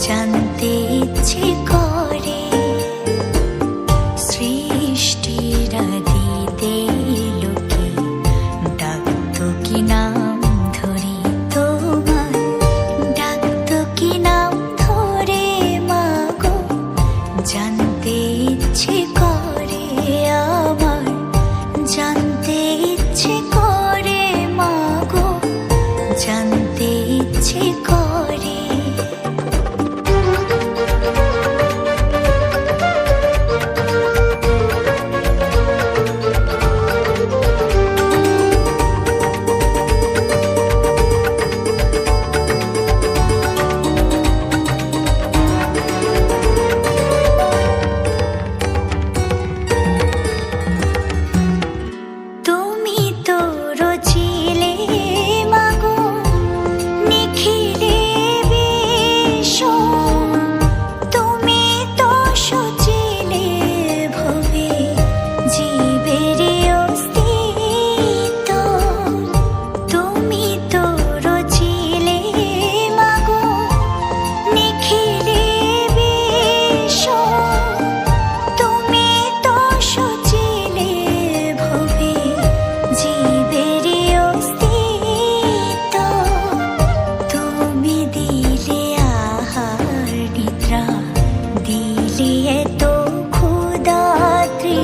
জানতে ইচ্ছে করে। সৃষ্টির কি নাম কি নাম মাগো? জানতে করে জানতে ইচ্ছে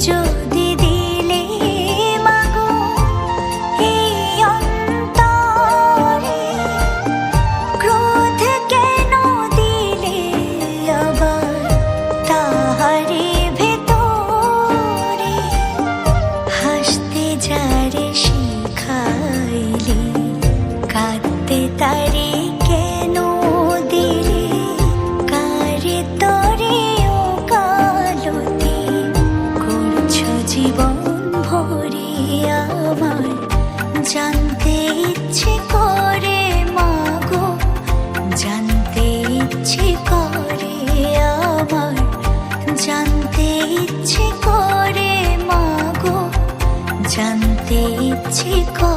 줘 কাছে